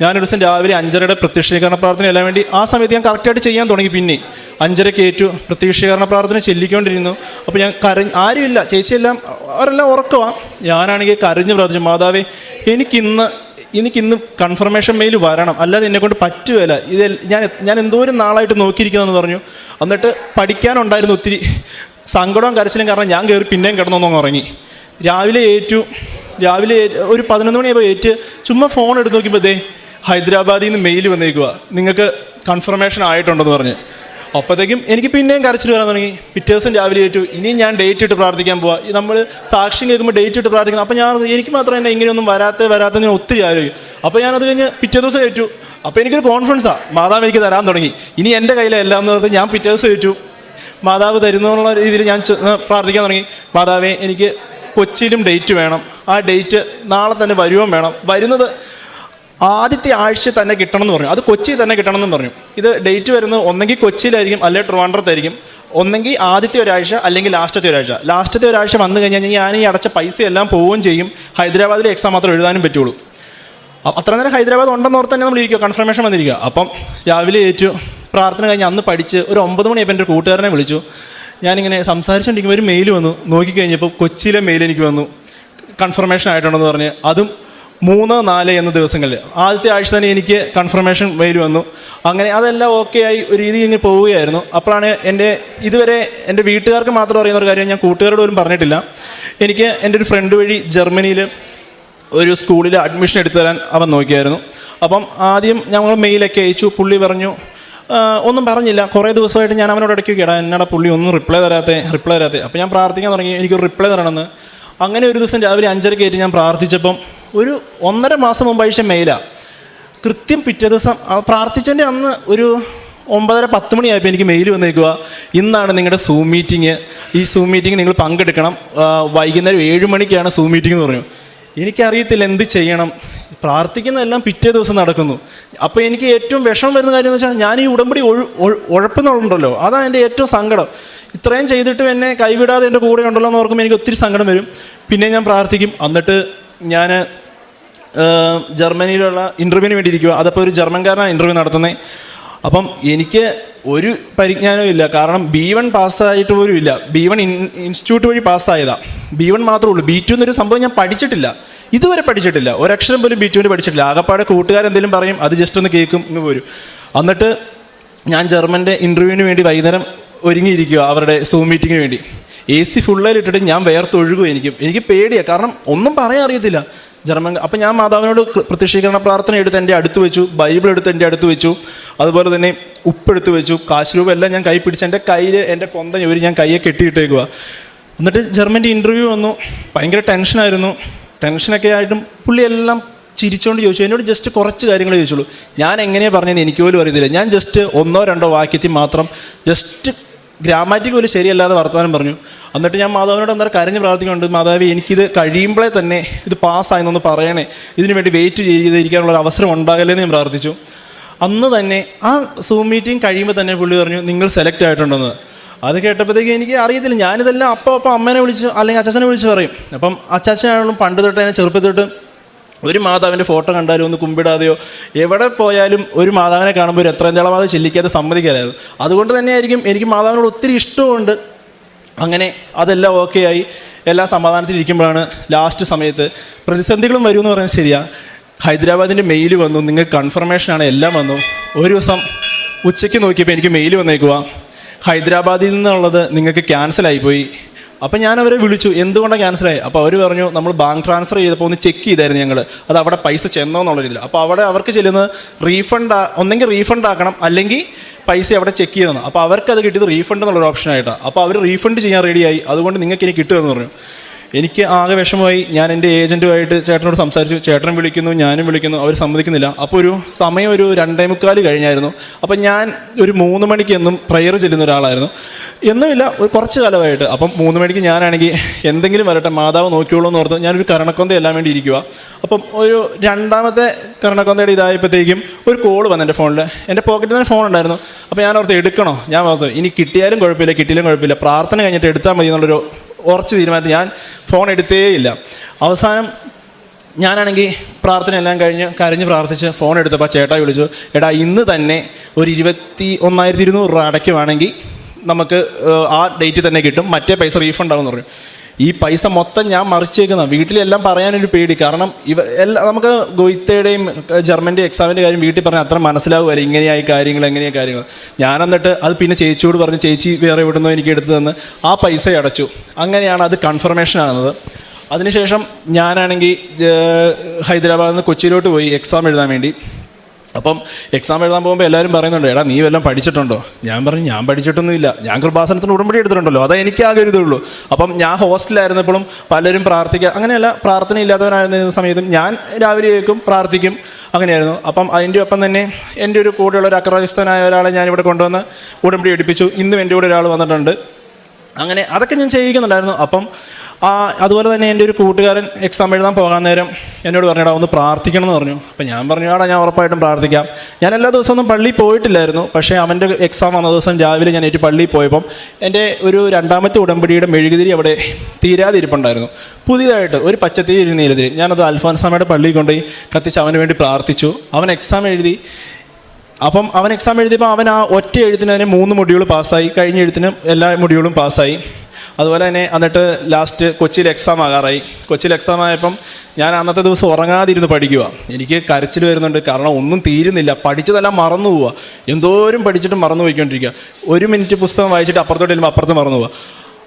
ഞാനൊരു ദിവസം രാവിലെ അഞ്ചരയുടെ പ്രത്യക്ഷീകരണ പ്രാർത്ഥന എല്ലാം വേണ്ടി ആ സമയത്ത് ഞാൻ കറക്റ്റായിട്ട് ചെയ്യാൻ തുടങ്ങി പിന്നെ. അഞ്ചരയ്ക്ക് ഏറ്റു പ്രത്യക്ഷീകരണ പ്രാർത്ഥന ചെല്ലിക്കൊണ്ടിരുന്നു. അപ്പോൾ ഞാൻ കര ആരുമില്ല ചേച്ചിയെല്ലാം അവരെല്ലാം ഉറക്കമാണ് ഞാനാണെങ്കിൽ കരഞ്ഞ് പ്രാർത്ഥിച്ചു മാതാവേ എനിക്കിന്ന് എനിക്കിന്ന് കൺഫർമേഷൻ മെയിൽ വരണം. അല്ലാതെ എന്നെ കൊണ്ട് പറ്റുകയില്ല. ഇത് ഞാൻ ഞാൻ എന്തോരം നാളായിട്ട് നോക്കിയിരിക്കുന്നതെന്ന് പറഞ്ഞു. എന്നിട്ട് പഠിക്കാനുണ്ടായിരുന്നു ഒത്തിരി സങ്കടവും കരച്ചിലും കാരണം ഞാൻ കയറി പിന്നെയും കിടന്നൊന്നും ഉറങ്ങി. രാവിലെ ഏറ്റു രാവിലെ ഒരു പതിനൊന്ന് മണിയായപ്പോൾ ഏറ്റ് ചുമ്മാ ഫോൺ എടുത്ത് നോക്കിയപ്പോൾ ദേ ഹൈദരാബാദിൽ നിന്ന് മെയിൽ വന്നേക്കുക നിങ്ങൾക്ക് കൺഫർമേഷൻ ആയിട്ടുണ്ടെന്ന് പറഞ്ഞ്. അപ്പോഴത്തേക്കും എനിക്ക് പിന്നെയും കരച്ചിൽ വരാൻ തുടങ്ങി. പിറ്റേ ദിവസം രാവിലെ ഏറ്റു. ഇനിയും ഞാൻ ഡേറ്റ് ഇട്ട് പ്രാർത്ഥിക്കാൻ പോവാ. നമ്മൾ സാക്ഷ്യം കേൾക്കുമ്പോൾ ഡേറ്റ് ഇട്ട് പ്രാർത്ഥിക്കുന്നു. അപ്പോൾ ഞാൻ എനിക്ക് മാത്രം എന്നെ ഇങ്ങനെയൊന്നും വരാത്ത വരാത്ത ഞാൻ ഒത്തിരി ആലോചിക്കും. അപ്പോൾ ഞാനത് കഴിഞ്ഞ് പിറ്റേ ദിവസം ഏറ്റു. അപ്പോൾ എനിക്കൊരു കോൺഫിഡൻസാണ് മാതാവ് എനിക്ക് തരാൻ തുടങ്ങി. ഇനി എന്റെ കയ്യിലല്ല എന്ന് പറഞ്ഞ് ഞാൻ പിറ്റേ ദിവസം ഏറ്റു. മാതാവ് തരുന്നുള്ള രീതിയിൽ ഞാൻ പ്രാർത്ഥിക്കാൻ തുടങ്ങി. മാതാവേ എനിക്ക് കൊച്ചിയിലും ഡേറ്റ് വേണം. ആ ഡേറ്റ് നാളെ തന്നെ വരുവാൻ വേണം. വരുന്നത് ആദ്യത്തെ ആഴ്ച തന്നെ കിട്ടണം എന്ന് പറഞ്ഞു. അത് കൊച്ചി തന്നെ കിട്ടണം എന്ന് പറഞ്ഞു. ഇത് ഡേറ്റ് വരുന്നത് ഒന്നെങ്കിൽ കൊച്ചിയിലായിരിക്കും അല്ലെങ്കിൽ ട്രിവാൻഡ്രത്തായിരിക്കും. ഒന്നെങ്കിൽ ആദ്യത്തെ ഒരാഴ്ച അല്ലെങ്കിൽ ലാസ്റ്റത്തെ ഒരാഴ്ച. ലാസ്റ്റത്തെ ഒരാഴ്ച വന്നു കഴിഞ്ഞാൽ ഞാൻ ഈ അടച്ച പൈസ എല്ലാം പോവുകയും ചെയ്യും. ഹൈദരാബാദിലെ എക്സാം മാത്രം എഴുതാനും പറ്റുള്ളൂ. അത്ര നേരം ഹൈദരാബാദ് ഉണ്ടെന്ന് ഓർത്ത് തന്നെ നമ്മൾ ഇരിക്കുക കൺഫർമേഷൻ വന്നിരിക്കുക. അപ്പം രാവിലെ ഏറ്റു പ്രാർത്ഥന കഴിഞ്ഞ് അന്ന് പഠിച്ച് ഒരു ഒമ്പത് മണിയപ്പോൾ എന്റെ കൂട്ടുകാരനെ വിളിച്ചു. ഞാനിങ്ങനെ സംസാരിച്ചുകൊണ്ടിരിക്കുമ്പോൾ ഒരു മെയിൽ വന്നു. നോക്കിക്കഴിഞ്ഞപ്പോൾ കൊച്ചിയിലെ മെയിൽ എനിക്ക് വന്നു. കൺഫർമേഷൻ ആയിട്ടുണ്ടെന്ന് പറഞ്ഞ്. അതും മൂന്ന് നാല് എന്ന ദിവസങ്ങളിൽ. ആദ്യത്തെ ആഴ്ച തന്നെ എനിക്ക് കൺഫർമേഷൻ മെയിൽ വന്നു. അങ്ങനെ അതെല്ലാം ഓക്കെ ആയി ഒരു രീതി ഇങ്ങനെ പോവുകയായിരുന്നു. അപ്പോഴാണ് എന്റെ ഇതുവരെ എന്റെ വീട്ടുകാർക്ക് മാത്രം അറിയുന്ന ഒരു കാര്യം ഞാൻ കൂട്ടുകാരോട് പോലും പറഞ്ഞിട്ടില്ല. എനിക്ക് എന്റെ ഒരു ഫ്രണ്ട് വഴി ജർമ്മനിയിൽ ഒരു സ്കൂളിൽ അഡ്മിഷൻ എടുത്തു തരാൻ അവൻ നോക്കിയായിരുന്നു. അപ്പം ആദ്യം ഞങ്ങൾ മെയിലൊക്കെ അയച്ചു. പുള്ളി പറഞ്ഞു ഒന്നും പറഞ്ഞില്ല. കുറേ ദിവസമായിട്ട് ഞാൻ അവനോട് ഇടയ്ക്ക് കേടാ എന്നടാ പുള്ളി ഒന്നും റിപ്ലൈ തരാത്തേ? റിപ്ലൈ തരാത്തേ? അപ്പോൾ ഞാൻ പ്രാർത്ഥിക്കാൻ തുടങ്ങി. എനിക്കൊരു റിപ്ലൈ തരണമെന്ന്. അങ്ങനെ ഒരു ദിവസം രാവിലെ അഞ്ചരയ്ക്ക് കയറ്റി ഞാൻ പ്രാർത്ഥിച്ചപ്പം ഒരു ഒന്നര മാസം മുമ്പ് അയച്ച മെയിലാണ് കൃത്യം പിറ്റേ ദിവസം പ്രാർത്ഥിച്ചതിന്റെ അന്ന് ഒരു ഒമ്പതര പത്ത് മണിയായപ്പോൾ എനിക്ക് മെയിൽ വന്നേക്കുക ഇന്നാണ് നിങ്ങളുടെ സൂം മീറ്റിംഗ് ഈ സൂം മീറ്റിംഗ് നിങ്ങൾ പങ്കെടുക്കണം. വൈകുന്നേരം ഏഴ് മണിക്കാണ് സൂം മീറ്റിംഗ് എന്ന് പറഞ്ഞു. എനിക്കറിയത്തില്ല എന്ത് ചെയ്യണം. പ്രാർത്ഥിക്കുന്നതെല്ലാം പിറ്റേ ദിവസം നടക്കുന്നു. അപ്പോൾ എനിക്ക് ഏറ്റവും വിഷമം വരുന്ന കാര്യം എന്ന് വെച്ചാൽ ഞാൻ ഈ ഉടമ്പടി ഉഴപ്പുന്നുണ്ടല്ലോ അതാണ് എന്റെ ഏറ്റവും സങ്കടം. ഇത്രയും ചെയ്തിട്ടും എന്നെ കൈവിടാതെ എന്റെ കൂടെ ഉണ്ടല്ലോ എന്ന് ഓർക്കുമ്പോൾ എനിക്ക് ഒത്തിരി സങ്കടം വരും. പിന്നെ ഞാൻ പ്രാർത്ഥിക്കും. എന്നിട്ട് ഞാൻ ജർമ്മനിയിലുള്ള ഇന്റർവ്യൂവിന് വേണ്ടിയിരിക്കുക അതപ്പോൾ ഒരു ജർമ്മൻകാരനാണ് ഇന്റർവ്യൂ നടത്തുന്നത് അപ്പം എനിക്ക് ഒരു പരിജ്ഞാനവും ഇല്ല. കാരണം ബി വൺ പാസ്സായിട്ട് പോലും ഇല്ല. ബി വൺ ഇൻസ്റ്റിറ്റ്യൂട്ട് വഴി പാസ്സായതാണ് ബി വൺ മാത്രമേ ഉള്ളൂ. ബി ടു എന്നൊരു സംഭവം ഞാൻ പഠിച്ചിട്ടില്ല. ഇതുവരെ പഠിച്ചിട്ടില്ല. ഒരക്ഷരം പോലും ബി ടുവിന് പഠിച്ചിട്ടില്ല. ആകപ്പാടെ കൂട്ടുകാരെന്തെങ്കിലും പറയും അത് ജസ്റ്റ് ഒന്ന് കേൾക്കും എന്ന് പോരും. എന്നിട്ട് ഞാൻ ജർമ്മന്റെ ഇന്റർവ്യൂവിന് വേണ്ടി വൈകുന്നേരം ഒരുങ്ങിയിരിക്കുക അവരുടെ സൂം മീറ്റിങ്ങിന് വേണ്ടി. എ സി ഫുള്ളായിട്ടിട്ട് ഞാൻ വേർത്തൊഴുകും എനിക്ക്. എനിക്ക് പേടിയാണ് കാരണം ഒന്നും പറയാൻ അറിയത്തില്ല. ജർമ്മൻ അപ്പം ഞാൻ മാതാവിനോട് പ്രത്യക്ഷീകരണ പ്രാർത്ഥന എടുത്ത് എന്റെ അടുത്ത് വെച്ചു ബൈബിൾ എടുത്ത് എന്റെ അടുത്ത് വെച്ചു അതുപോലെ തന്നെ ഉപ്പെടുത്ത് വെച്ചു കാശ് രൂപ എല്ലാം ഞാൻ കൈ പിടിച്ച് എന്റെ കയ്യിൽ എന്റെ പൊന്തം ഇവർ ഞാൻ കയ്യെ കെട്ടിയിട്ടേക്കുക എന്നിട്ട് ജർമ്മന്റെ ഇന്റർവ്യൂ വന്നു ഭയങ്കര ടെൻഷനായിരുന്നു ടെൻഷനൊക്കെ ആയിട്ടും പുള്ളി എല്ലാം ചിരിച്ചുകൊണ്ട് ചോദിച്ചു എന്നോട് ജസ്റ്റ് കുറച്ച് കാര്യങ്ങൾ ചോദിച്ചുള്ളൂ. ഞാൻ എങ്ങനെയാണ് പറഞ്ഞതെന്ന് എനിക്ക് പോലും അറിയത്തില്ല. ഞാൻ ജസ്റ്റ് ഒന്നോ രണ്ടോ വാക്യത്തിൽ മാത്രം ജസ്റ്റ് ഗ്രാമാറ്റിക് ഒരു ശരിയല്ലാതെ വർത്തമാനം പറഞ്ഞു. എന്നിട്ട് ഞാൻ മാതാവിനോട് അന്നേരം കരഞ്ഞ് പ്രാർത്ഥിക്കുന്നുണ്ട് മാതാവ് എനിക്കിത് കഴിയുമ്പോഴേ തന്നെ ഇത് പാസ്സായെന്നൊന്ന് പറയണേ. ഇതിനു വേണ്ടി വെയിറ്റ് ചെയ്തിരിക്കാനുള്ള ഒരു അവസരം ഉണ്ടാകല്ലേ എന്ന് ഞാൻ പ്രാർത്ഥിച്ചു. അന്ന് തന്നെ ആ സൂം മീറ്റിംഗ് കഴിയുമ്പോൾ തന്നെ പുള്ളി പറഞ്ഞു നിങ്ങൾ സെലക്ട് ആയിട്ടുണ്ടെന്ന്. അത് കേട്ടപ്പോഴത്തേക്ക് എനിക്ക് അറിയത്തില്ല. ഞാനിതെല്ലാം അപ്പം അപ്പം അമ്മേനെ വിളിച്ച് അല്ലെങ്കിൽ അച്ചാച്ചനെ വിളിച്ച് പറയും. അപ്പം അച്ചാച്ചനാണെങ്കിലും പണ്ട് തൊട്ട് എന്നെ ചെറുപ്പത്തിൽ തൊട്ട് ഒരു മാതാവിന്റെ ഫോട്ടോ കണ്ടാലും ഒന്ന് കുമ്പിടാതെയോ എവിടെ പോയാലും ഒരു മാതാവിനെ കാണുമ്പോൾ ഒരു എത്രയും അത് ചെല്ലിക്കാതെ സമ്മതിക്കാതായിരുന്നു അതുകൊണ്ട് തന്നെയായിരിക്കും എനിക്ക് മാതാവിനോട് ഒത്തിരി ഇഷ്ടമുണ്ട്. അങ്ങനെ അതെല്ലാം ഓക്കെ ആയി. എല്ലാ സമാധാനത്തിലിരിക്കുമ്പോഴാണ് ലാസ്റ്റ് സമയത്ത് പ്രതിസന്ധികളും എന്ന് പറയുന്നത് ശരിയാണ് ഹൈദരാബാദിന്റെ മെയിൽ വന്നു. നിങ്ങൾക്ക് കൺഫർമേഷനാണ് എല്ലാം വന്നു. ഒരു ദിവസം ഉച്ചയ്ക്ക് നോക്കിയപ്പോൾ എനിക്ക് മെയിൽ വന്നേക്കുക ഹൈദരാബാദിൽ നിന്നുള്ളത് നിങ്ങൾക്ക് ക്യാൻസൽ ആയിപ്പോയി. അപ്പം ഞാൻ അവരെ വിളിച്ചു എന്തുകൊണ്ടാണ് ക്യാൻസലായി അപ്പോൾ അവർ പറഞ്ഞു നമ്മൾ ബാങ്ക് ട്രാൻസ്ഫർ ചെയ്തപ്പോൾ ഒന്ന് ചെക്ക് ചെയ്തായിരുന്നു ഞങ്ങൾ അത് അവിടെ പൈസ ചെന്നോ എന്നുള്ള രീതിയിൽ. അപ്പോൾ അവിടെ അവർക്ക് ചെല്ലുന്നത് റീഫണ്ട് ഒന്നെങ്കിൽ റീഫണ്ട് ആക്കണം അല്ലെങ്കിൽ പൈസ അവിടെ ചെക്ക് ചെയ്യണം. അപ്പോൾ അവർക്ക് അത് കിട്ടിയത് റീഫണ്ട് എന്നുള്ളൊരു ഓപ്ഷനായിട്ടാണ് അപ്പോൾ അവർ റീഫണ്ട് ചെയ്യാൻ റെഡിയായി അതുകൊണ്ട് നിങ്ങൾക്ക് ഇനി കിട്ടുമെന്ന് പറഞ്ഞു. എനിക്ക് ആകെ വിഷമമായി. ഞാൻ എന്റെ ഏജന്റുമായിട്ട് ചേട്ടനോട് സംസാരിച്ചു. ചേട്ടൻ വിളിക്കുന്നു ഞാനും വിളിക്കുന്നു. അവർ സമ്മതിക്കുന്നില്ല. അപ്പോൾ ഒരു സമയം ഒരു രണ്ടേ മുക്കാൽ കഴിഞ്ഞായിരുന്നു. അപ്പോൾ ഞാൻ ഒരു മൂന്ന് മണിക്കൊന്നും പ്രയർ ചെല്ലുന്ന ഒരാളായിരുന്നു. എന്നുമില്ല ഒരു കുറച്ച് കാലമായിട്ട്. അപ്പം മൂന്ന് മണിക്ക് ഞാനാണെങ്കിൽ എന്തെങ്കിലും വരട്ടെ മാതാവ് നോക്കിയോളൂ എന്ന് ഓർത്ത് ഞാനൊരു കരണക്കൊന്ത എല്ലാം വേണ്ടി ഇരിക്കുക അപ്പം ഒരു രണ്ടാമത്തെ കരണക്കൊന്തയുടെ ഇതായപ്പോഴത്തേക്കും ഒരു കോൾ വന്നു എന്റെ ഫോണിൽ എന്റെ പോക്കറ്റിൽ തന്നെ ഫോൺ ഉണ്ടായിരുന്നു. അപ്പോൾ ഞാൻ ഓർത്ത് എടുക്കണോ? ഞാൻ ഓർത്തു ഇനി കിട്ടിയാലും കുഴപ്പമില്ല കിട്ടിയാലും കുഴപ്പമില്ല. പ്രാർത്ഥന കഴിഞ്ഞിട്ട് എടുത്താൽ മതി എന്നുള്ളൊരു ഉറച്ച് തീരുമാനത്തിൽ ഞാൻ ഫോൺ എടുത്തേയില്ല അവസാനം ഞാനാണെങ്കിൽ പ്രാർത്ഥന എല്ലാം കഴിഞ്ഞ് കരഞ്ഞ് പ്രാർത്ഥിച്ച് ഫോൺ എടുത്തപ്പോൾ ചേട്ടായി വിളിച്ചു എടാ ഇന്ന് തന്നെ ഒരു ഇരുപത്തി ഒന്നായിരത്തി ഇരുന്നൂറ് രൂപ അടയ്ക്കുവാണെങ്കിൽ നമുക്ക് ആ ഡേറ്റ് തന്നെ കിട്ടും. മറ്റേ പൈസ റീഫണ്ട് ആവുമെന്ന് പറയും. ഈ പൈസ മൊത്തം ഞാൻ മറിച്ചേക്കുന്ന വീട്ടിലെല്ലാം പറയാനൊരു പേടി. കാരണം ഇവ എല്ലാ നമുക്ക് ഗോയിത്തയുടെയും ജർമ്മന്റെ എക്സാമിന്റെ കാര്യം വീട്ടിൽ പറഞ്ഞാൽ അത്ര മനസ്സിലാവുമല്ലോ ഇങ്ങനെയായി കാര്യങ്ങൾ എങ്ങനെയായി കാര്യങ്ങൾ. ഞാൻ എന്നിട്ട് അത് പിന്നെ ചേച്ചിയോട് പറഞ്ഞ് ചേച്ചി വേറെ എവിടുന്നോ എനിക്ക് എടുത്തു തന്ന്. ആ പൈസ അടച്ചു. അങ്ങനെയാണ് അത് കൺഫർമേഷൻ ആകുന്നത്. അതിനുശേഷം ഞാനാണെങ്കിൽ ഹൈദരാബാദിൽ നിന്ന് കൊച്ചിയിലോട്ട് പോയി എക്സാം എഴുതാൻ വേണ്ടി. അപ്പം എക്സാം എഴുതാൻ പോകുമ്പോൾ എല്ലാവരും പറയുന്നുണ്ട് എടാ നീ വല്ലതും പഠിച്ചിട്ടുണ്ടോ? ഞാൻ പറഞ്ഞു ഞാൻ പഠിച്ചിട്ടൊന്നുമില്ല. ഞാൻ കൃപാസനത്തിന് ഉടമ്പടി എടുത്തിട്ടുണ്ടല്ലോ. അതാ എനിക്ക് ആകെ ഒരു ഇതുള്ളൂ അപ്പം ഞാൻ ഹോസ്റ്റലായിരുന്നപ്പോഴും പലരും പ്രാർത്ഥിക്കുക അങ്ങനെയല്ല പ്രാർത്ഥന ഇല്ലാത്തവനായിരുന്ന സമയത്തും ഞാൻ രാവിലെ കേൾക്കും പ്രാർത്ഥിക്കും അങ്ങനെയായിരുന്നു. അപ്പം അതിന്റെ ഒപ്പം തന്നെ എന്റെ ഒരു കൂടെയുള്ള ഒരു അക്രവിസ്ഥനായ ഒരാളെ ഞാനിവിടെ കൊണ്ടുവന്ന് ഉടമ്പടി എടുപ്പിച്ചു. ഇന്നും എന്റെ കൂടെ ഒരാൾ വന്നിട്ടുണ്ട്. അങ്ങനെ അതൊക്കെ ഞാൻ ചെയ്യിക്കുന്നുണ്ടായിരുന്നു. അപ്പം അതുപോലെ തന്നെ എന്റെ ഒരു കൂട്ടുകാരൻ എക്സാം എഴുതാൻ പോകാൻ നേരം എന്നോട് പറഞ്ഞടാ ഒന്ന് പ്രാർത്ഥിക്കണം എന്ന് പറഞ്ഞു. അപ്പം ഞാൻ പറഞ്ഞു ആടാ ഞാൻ ഉറപ്പായിട്ടും പ്രാർത്ഥിക്കാം. ഞാൻ എല്ലാ ദിവസവും ഒന്നും പള്ളിയിൽ പോയിട്ടില്ലായിരുന്നു പക്ഷേ അവന്റെ എക്സാം വന്ന ദിവസം രാവിലെ ഞാൻ ഏറ്റു പള്ളിയിൽ പോയപ്പം എന്റെ ഒരു രണ്ടാമത്തെ ഉടമ്പടിയുടെ മെഴുകുതിരി അവിടെ തീരാതിരിപ്പുണ്ടായിരുന്നു. പുതിയതായിട്ട് ഒരു പച്ചത്തിരി ഒരു നീലതിരി ഞാനത് അൽഫോൻസാമയുടെ പള്ളിയിൽ കൊണ്ടുപോയി കത്തിച്ച് അവന് വേണ്ടി പ്രാർത്ഥിച്ചു. അവൻ എക്സാം എഴുതി. അപ്പം അവൻ എക്സാം എഴുതിയപ്പോൾ അവൻ ആ ഒറ്റ എഴുത്തിന് മൂന്ന് മൊഡ്യൂൾ പാസ്സായി കഴിഞ്ഞ എഴുത്തിനും എല്ലാ മൊഡ്യൂളും പാസ്സായി അതുപോലെ തന്നെ എന്നിട്ട് ലാസ്റ്റ് കൊച്ചിയിൽ എക്സാം ആകാറായി. കൊച്ചിയിൽ എക്സാം ആയപ്പം ഞാൻ അന്നത്തെ ദിവസം ഉറങ്ങാതിരുന്ന് പഠിക്കുക എനിക്ക് കരച്ചിൽ വരുന്നുണ്ട്. കാരണം ഒന്നും തീരുന്നില്ല. പഠിച്ചതെല്ലാം മറന്നു പോവുക എന്തോരം പഠിച്ചിട്ട് മറന്നു പോയിക്കൊണ്ടിരിക്കുക ഒരു മിനിറ്റ് പുസ്തകം വായിച്ചിട്ട് അപ്പുറത്തോട്ട് ചെല്ലുമ്പോൾ അപ്പുറത്ത് മറന്നു പോവുക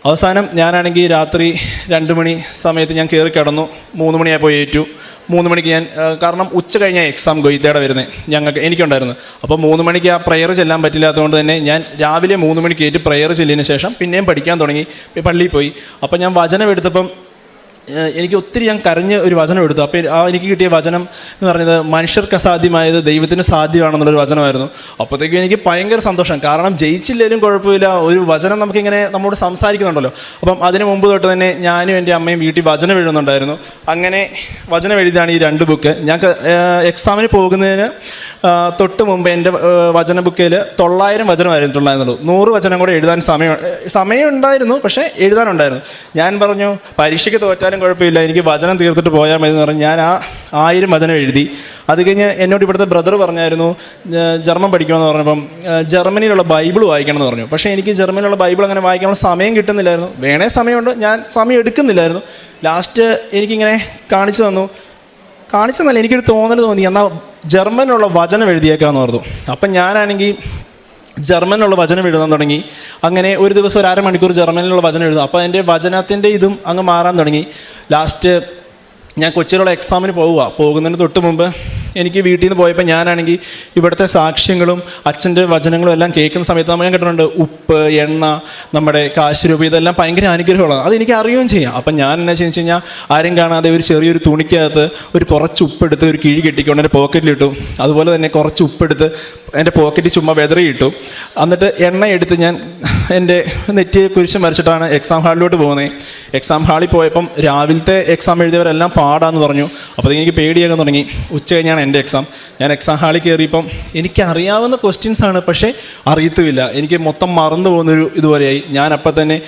അവസാനം ഞാനാണെങ്കിൽ രാത്രി രണ്ട് മണി സമയത്ത് ഞാൻ കയറി കിടന്നു. മൂന്ന് മണിയായപ്പോൾ ഏറ്റു മൂന്ന് മണിക്ക് ഞാൻ കാരണം ഉച്ച കഴിഞ്ഞ എക്സാം ഗൊയ്തയുടെ വരുന്നത് ഞങ്ങൾക്ക് എനിക്കുണ്ടായിരുന്നു. അപ്പോൾ മൂന്ന് മണിക്ക് ആ പ്രെയർ ചെല്ലാൻ പറ്റില്ലാത്തതുകൊണ്ട് തന്നെ ഞാൻ രാവിലെ മൂന്ന് മണിക്ക് ഏറ്റു പ്രെയർ ചെല്ലിയതിന് ശേഷം പിന്നെയും പഠിക്കാൻ തുടങ്ങി. പള്ളിയിൽ പോയി. അപ്പോൾ ഞാൻ വചനം എടുത്തപ്പം എനിക്ക് ഒത്തിരി ഞാൻ കരഞ്ഞ് ഒരു വചനം എടുത്തു. അപ്പോൾ ആ എനിക്ക് കിട്ടിയ വചനം എന്ന് പറഞ്ഞത് മനുഷ്യർക്ക് അസാധ്യമായത് ദൈവത്തിന് സാധ്യമാണെന്നുള്ളൊരു വചനമായിരുന്നു. അപ്പോഴത്തേക്കും എനിക്ക് ഭയങ്കര സന്തോഷം. കാരണം ജയിച്ചില്ലെങ്കിലും കുഴപ്പമില്ല. ഒരു വചനം നമുക്കിങ്ങനെ നമ്മോട് സംസാരിക്കുന്നുണ്ടല്ലോ. അപ്പം അതിന് മുമ്പ് തൊട്ട് തന്നെ ഞാനും എന്റെ അമ്മയും വീട്ടിൽ വചനം എഴുതുന്നുണ്ടായിരുന്നു. അങ്ങനെ വചനം എഴുതിയാണ് ഈ രണ്ട് ബുക്ക്. ഞാൻ എക്സാമിന് പോകുന്നതിന് തൊട്ട് മുമ്പ് എന്റെ വചന ബുക്കിൽ തൊള്ളായിരം വചനമായിരുന്നു തൊള്ളായിരുന്നുള്ളൂ നൂറ് വചനം കൂടെ എഴുതാൻ സമയം സമയം ഉണ്ടായിരുന്നു പക്ഷേ എഴുതാനുണ്ടായിരുന്നു. ഞാൻ പറഞ്ഞു പരീക്ഷയ്ക്ക് തോറ്റാലും കുഴപ്പമില്ല എനിക്ക് വചനം തീർത്തിട്ട് പോയാൽ മതി എന്ന് പറഞ്ഞു ഞാൻ ആ ആയിരം വചനം എഴുതി. അത് കഴിഞ്ഞ് എന്നോട് ഇവിടുത്തെ ബ്രദർ പറഞ്ഞായിരുന്നു ജർമ്മൻ പഠിക്കണമെന്ന് പറഞ്ഞപ്പം ജർമ്മനിയിലുള്ള ബൈബിൾ വായിക്കണം എന്ന് പറഞ്ഞു. പക്ഷേ എനിക്ക് ജർമ്മനിയിലുള്ള ബൈബിൾ അങ്ങനെ വായിക്കാനുള്ള സമയം കിട്ടുന്നില്ലായിരുന്നു. വേണേ സമയമുണ്ട് ഞാൻ സമയം എടുക്കുന്നില്ലായിരുന്നു. ലാസ്റ്റ് എനിക്കിങ്ങനെ കാണിച്ചു തന്നു. കാണിച്ചെന്നല്ല എനിക്കൊരു തോന്നൽ തോന്നി. എന്നാൽ ജർമ്മനുള്ള വചനം എഴുതിയേക്കാന്ന് പറഞ്ഞു അപ്പം ഞാനാണെങ്കിൽ ജർമ്മനിലുള്ള വചനം എഴുതാൻ തുടങ്ങി. അങ്ങനെ ഒരു ദിവസം ഒരു അരമണിക്കൂർ ജർമ്മനിലുള്ള വചനം എഴുതും. അപ്പോൾ എന്റെ വചനത്തിന്റെ ഇതും അങ്ങ് മാറാൻ തുടങ്ങി. ലാസ്റ്റ് ഞാൻ കൊച്ചിയിലുള്ള എക്സാമിന് പോവുക പോകുന്നതിന് തൊട്ട് മുമ്പ് എനിക്ക് വീട്ടിൽ നിന്ന് പോയപ്പോൾ ഞാനാണെങ്കിൽ ഇവിടുത്തെ സാക്ഷ്യങ്ങളും അച്ഛന്റെ വചനങ്ങളും എല്ലാം കേൾക്കുന്ന സമയത്ത് നമ്മൾ ഞാൻ കേട്ടിട്ടുണ്ട് ഉപ്പ് എണ്ണ നമ്മുടെ കാശ് രൂപ ഇതെല്ലാം ഭയങ്കര അനുഗ്രഹമുള്ളതാണ്. അത് എനിക്ക് അറിയുകയും ചെയ്യാം. അപ്പം ഞാൻ എന്നാ വെച്ച് കഴിഞ്ഞാൽ ആരും കാണാതെ ഒരു ചെറിയൊരു തുണിക്കകത്ത് ഒരു കുറച്ച് ഉപ്പെടുത്ത് ഒരു കിഴി കെട്ടിക്കൊണ്ട് എന്റെ പോക്കറ്റിലിട്ടു. അതുപോലെ തന്നെ കുറച്ച് ഉപ്പെടുത്ത് എന്റെ പോക്കറ്റിൽ ചുമ്മാ വെതറിയിട്ടു. എന്നിട്ട് എണ്ണ എടുത്ത് ഞാൻ എന്റെ നെറ്റിയെ കുരിശം വരച്ചിട്ടാണ് എക്സാം ഹാളിലോട്ട് പോകുന്നത്. എക്സാം ഹാളിൽ പോയപ്പം രാവിലത്തെ എക്സാം എഴുതിയവരെല്ലാം പാടാന്ന് പറഞ്ഞു. അപ്പോൾ എനിക്ക് പേടിയാകാൻ തുടങ്ങി. ഉച്ച കഴിഞ്ഞാണ് എന്റെ എക്സാം ഞാൻ എക്സാം ഹാളിൽ കയറിയപ്പം എനിക്കറിയാവുന്ന ക്വസ്റ്റ്യൻസ് ആണ് പക്ഷേ അറിയത്തുമില്ല. എനിക്ക് മൊത്തം മറന്നു പോകുന്നൊരു ഇതുപോലെയായി ഞാൻ അപ്പം തന്നെ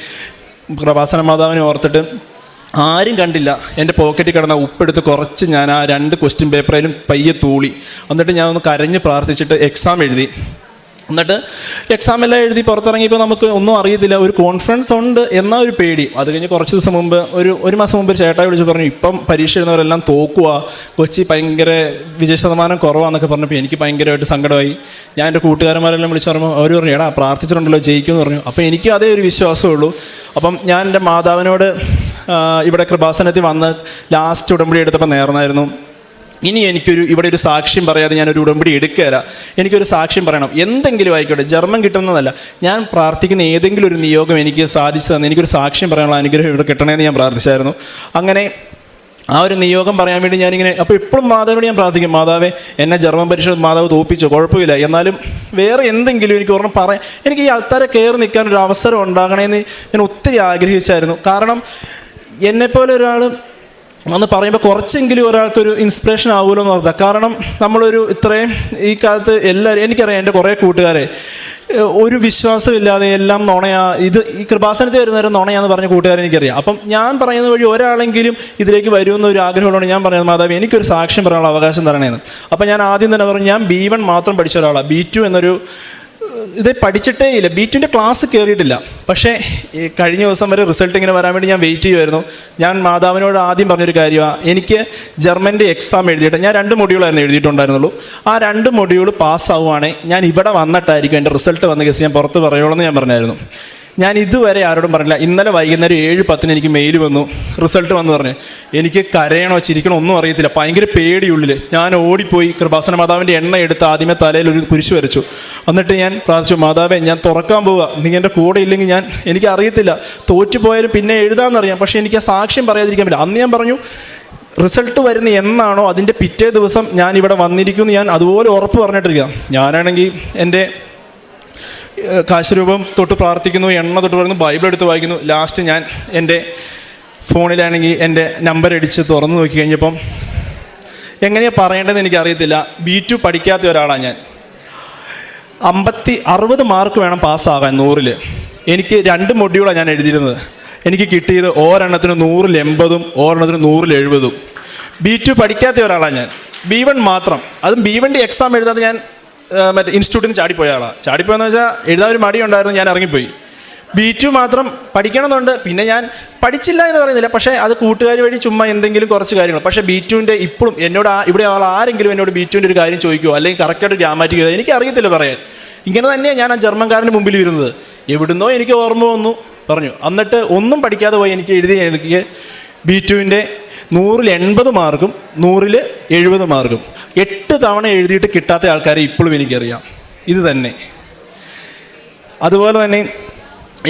പ്രഭാസന മാതാവിനെ ഓർത്തിട്ട് ആരും കണ്ടില്ല. എന്റെ പോക്കറ്റിൽ കിടന്ന ഉപ്പെടുത്ത് കുറച്ച് ഞാൻ ആ രണ്ട് ക്വസ്റ്റ്യൻ പേപ്പറിലും പയ്യെ തൂളി. എന്നിട്ട് ഞാൻ ഒന്ന് കരഞ്ഞ് പ്രാർത്ഥിച്ചിട്ട് എക്സാം എഴുതി. എന്നിട്ട് എക്സാം എല്ലാം എഴുതി പുറത്തിറങ്ങിയപ്പോൾ നമുക്ക് ഒന്നും അറിയത്തില്ല ഒരു കോൺഫിഡൻസ് ഉണ്ട് എന്ന ഒരു പേടി. അത് കഴിഞ്ഞ് കുറച്ച് ദിവസം മുമ്പ് ഒരു ഒരു മാസം മുമ്പ് ചേട്ടായി വിളിച്ച് പറഞ്ഞു ഇപ്പം പരീക്ഷ എഴുതുന്നവരെല്ലാം തോക്കുക കൊച്ചി ഭയങ്കര വിജയ ശതമാനം കുറവാന്നൊക്കെ പറഞ്ഞപ്പോൾ എനിക്ക് ഭയങ്കരമായിട്ട് സങ്കടമായി. ഞാൻ എന്റെ കൂട്ടുകാരന്മാരെല്ലാം വിളിച്ച് പറയുമ്പോൾ അവർ പറഞ്ഞു എടാ പ്രാർത്ഥിച്ചിട്ടുണ്ടല്ലോ ജയിക്കുമെന്ന് പറഞ്ഞു. അപ്പോൾ എനിക്ക് അതേ ഒരു വിശ്വാസമുള്ളൂ. അപ്പം ഞാൻ എന്റെ മാതാവിനോട് ഇവിടെ കൃപാസനത്തിൽ വന്ന് ലാസ്റ്റ് ഉടമ്പടി എടുത്തപ്പോൾ നേർന്നായിരുന്നു. ഇനി എനിക്കൊരു ഇവിടെ ഒരു സാക്ഷ്യം പറയാതെ ഞാനൊരു ഉടമ്പടി എടുക്കുകയില്ല എനിക്കൊരു സാക്ഷ്യം പറയണം. എന്തെങ്കിലും ആയിക്കോട്ടെ ജർമ്മൻ കിട്ടുന്നതല്ല. ഞാൻ പ്രാർത്ഥിക്കുന്ന ഏതെങ്കിലും ഒരു നിയോഗം എനിക്ക് സാധിച്ചു തന്നെ എനിക്കൊരു സാക്ഷ്യം പറയാനുള്ള അനുഗ്രഹം ഇവിടെ കിട്ടണമെന്ന് ഞാൻ പ്രാർത്ഥിച്ചായിരുന്നു. അങ്ങനെ ആ ഒരു നിയോഗം പറയാൻ വേണ്ടി ഞാനിങ്ങനെ അപ്പോൾ ഇപ്പോഴും മാതാവിനോട് ഞാൻ പ്രാർത്ഥിക്കും. മാതാവേ എന്നെ ജർമ്മൻ പരീക്ഷ മാതാവ് തോപ്പിച്ചു കുഴപ്പമില്ല. എന്നാലും വേറെ എന്തെങ്കിലും എനിക്ക് ഓർമ്മ പറയാൻ എനിക്ക് ഈ ആൾക്കാരെ കയറി നിൽക്കാൻ ഒരു അവസരം ഉണ്ടാകണമെന്ന് ഞാൻ ഒത്തിരി ആഗ്രഹിച്ചായിരുന്നു. കാരണം എന്നെപ്പോലെ ഒരാൾ വന്ന് പറയുമ്പോൾ കുറച്ചെങ്കിലും ഒരാൾക്കൊരു ഇൻസ്പിറേഷൻ ആവുമല്ലോ എന്ന് പറഞ്ഞാൽ കാരണം നമ്മളൊരു ഇത്രയും ഈ കാലത്ത് എല്ലാവരും എനിക്കറിയാം എന്റെ കുറേ കൂട്ടുകാരെ ഒരു വിശ്വാസമില്ലാതെ എല്ലാം നുണയാ ഇത് ഈ കൃപാസനത്തിൽ വരുന്നവരും നുണയാന്ന് പറഞ്ഞ കൂട്ടുകാരെ എനിക്കറിയാം. അപ്പം ഞാൻ പറയുന്ന വഴി ഒരാളെങ്കിലും ഇതിലേക്ക് വരുമെന്ന ഒരു ആഗ്രഹമുള്ളതാണ് ഞാൻ പറയുന്നത് മാതാവ് എനിക്കൊരു സാക്ഷ്യം പറയാനുള്ള അവകാശം തരണേന്ന്. അപ്പം ഞാൻ ആദ്യം തന്നെ പറഞ്ഞു ഞാൻ ബി വൺ മാത്രം പഠിച്ച ഒരാളാണ് ബി ടു എന്നൊരു ഇത് പഠിച്ചിട്ടേ ഇല്ല. ബി ടുവിന്റെ ക്ലാസ് കയറിയിട്ടില്ല പക്ഷേ ഈ കഴിഞ്ഞ ദിവസം വരെ റിസൾട്ട് ഇങ്ങനെ വരാൻ വേണ്ടി ഞാൻ വെയിറ്റ് ചെയ്യുമായിരുന്നു ഞാൻ മാതാവിനോട് ആദ്യം പറഞ്ഞൊരു കാര്യമാണ് എനിക്ക് ജർമ്മന്റെ എക്സാം എഴുതിയിട്ട് ഞാൻ രണ്ട് മൊഡ്യൂളായിരുന്നു എഴുതിയിട്ടുണ്ടായിരുന്നുള്ളൂ. ആ രണ്ട് മൊഡ്യൂൾ പാസ്സാവുകയാണെങ്കിൽ ഞാൻ ഇവിടെ വന്നിട്ടായിരിക്കും എന്റെ റിസൾട്ട് വന്ന കേസ് ഞാൻ പുറത്ത് പറയുള്ളൂ എന്ന് ഞാൻ പറഞ്ഞായിരുന്നു. ഞാൻ ഇതുവരെ ആരോടും പറഞ്ഞില്ല. ഇന്നലെ വൈകുന്നേരം ഏഴ് പത്തിന് എനിക്ക് മെയിൽ വന്നു. റിസൾട്ട് വന്നു പറഞ്ഞു. എനിക്ക് കരയണോ ചിരിക്കണോ ഒന്നും അറിയത്തില്ല. ഭയങ്കര പേടിയുള്ളിൽ ഞാൻ ഓടിപ്പോയി കൃപാസന മാതാവിന്റെ എണ്ണ എടുത്ത് ആദ്യമേ തലയിൽ ഒരു കുരിശ് വരച്ചു. എന്നിട്ട് ഞാൻ പ്രാർത്ഥിച്ചു മാതാവേ ഞാൻ തുറക്കാൻ പോവുക നീ എന്റെ കൂടെ ഇല്ലെങ്കിൽ ഞാൻ എനിക്ക് അറിയത്തില്ല. തോറ്റുപോയാലും പിന്നെ എഴുതാമെന്നറിയാം പക്ഷേ എനിക്ക് ആ സാക്ഷ്യം പറയാതിരിക്കാൻ പറ്റില്ല. അന്ന് ഞാൻ പറഞ്ഞു റിസൾട്ട് വരുന്ന എന്നാണോ അതിന്റെ പിറ്റേ ദിവസം ഞാൻ ഇവിടെ വന്നിരിക്കുമെന്ന് ഞാൻ അതുപോലെ ഉറപ്പ് പറഞ്ഞിട്ടിരിക്കുക ഞാനാണെങ്കിൽ എന്റെ കാശരൂപം തൊട്ട് പ്രാർത്ഥിക്കുന്നു എണ്ണ തൊട്ട് പറയുന്നു ബൈബിൾ എടുത്ത് വായിക്കുന്നു. ലാസ്റ്റ് ഞാൻ എന്റെ ഫോണിലാണെങ്കിൽ എന്റെ നമ്പർ അടിച്ച് തുറന്നു നോക്കി കഴിഞ്ഞപ്പം എങ്ങനെയാണ് പറയേണ്ടതെന്ന് എനിക്കറിയത്തില്ല. ബി ടു പഠിക്കാത്ത ഒരാളാണ് ഞാൻ. അമ്പത്തി അറുപത് മാർക്ക് വേണം പാസ്സാകാൻ നൂറിൽ എനിക്ക് രണ്ട് മൊഡ്യൂളാണ് ഞാൻ എഴുതിയിരുന്നത്. എനിക്ക് കിട്ടിയത് ഓരെണ്ണത്തിന് നൂറിൽ എൺപതും ഓരെണ്ണത്തിന് നൂറിൽ എഴുപതും. ബി ടു പഠിക്കാത്ത ഒരാളാണ് ഞാൻ. ബി വൺ മാത്രം. അതും ബി വണ്ടി എക്സാം എഴുതാതെ ഞാൻ മറ്റേ ഇൻസ്റ്റിറ്റ്യൂട്ടിൽ ചാടിപ്പോയ ആളാണ് ചാടിപ്പോയെന്ന് വെച്ചാൽ എഴുതാൻ ഒരു മടിയുണ്ടായിരുന്നു ഞാൻ ഇറങ്ങിപ്പോയി. ബി ടു മാത്രം പഠിക്കണമെന്നുണ്ട് പിന്നെ ഞാൻ പഠിച്ചില്ല എന്ന് പറയുന്നില്ല പക്ഷേ അത് കൂട്ടുകാർ വഴി ചുമ്മാ എന്തെങ്കിലും കുറച്ച് കാര്യങ്ങൾ. പക്ഷേ ബി ടുവിന്റെ ഇപ്പോഴും എന്നോട് ആ ഇവിടെ ആരെങ്കിലും എന്നോട് ബി ടുവിന്റെ ഒരു കാര്യം ചോദിക്കുമോ അല്ലെങ്കിൽ കറക്റ്റായിട്ട് ഗ്രാമാറ്റിക് എനിക്ക് അറിയത്തില്ല പറയാൻ. ഇങ്ങനെ തന്നെയാണ് ഞാൻ ആ ജർമ്മൻകാരന്റെ മുമ്പിൽ ഇരുന്നത്. എവിടുന്നോ എനിക്ക് ഓർമ്മ വന്നു. പറഞ്ഞു എന്നിട്ട് ഒന്നും പഠിക്കാതെ പോയി എനിക്ക് എഴുതി എനിക്ക് ബി ടുവിന്റെ നൂറിൽ എൺപത് മാർക്കും നൂറിൽ എഴുപത് മാർക്കും. എട്ട് തവണ എഴുതിയിട്ട് കിട്ടാത്ത ആൾക്കാരെ ഇപ്പോഴും എനിക്കറിയാം. ഇത് തന്നെ. അതുപോലെ തന്നെ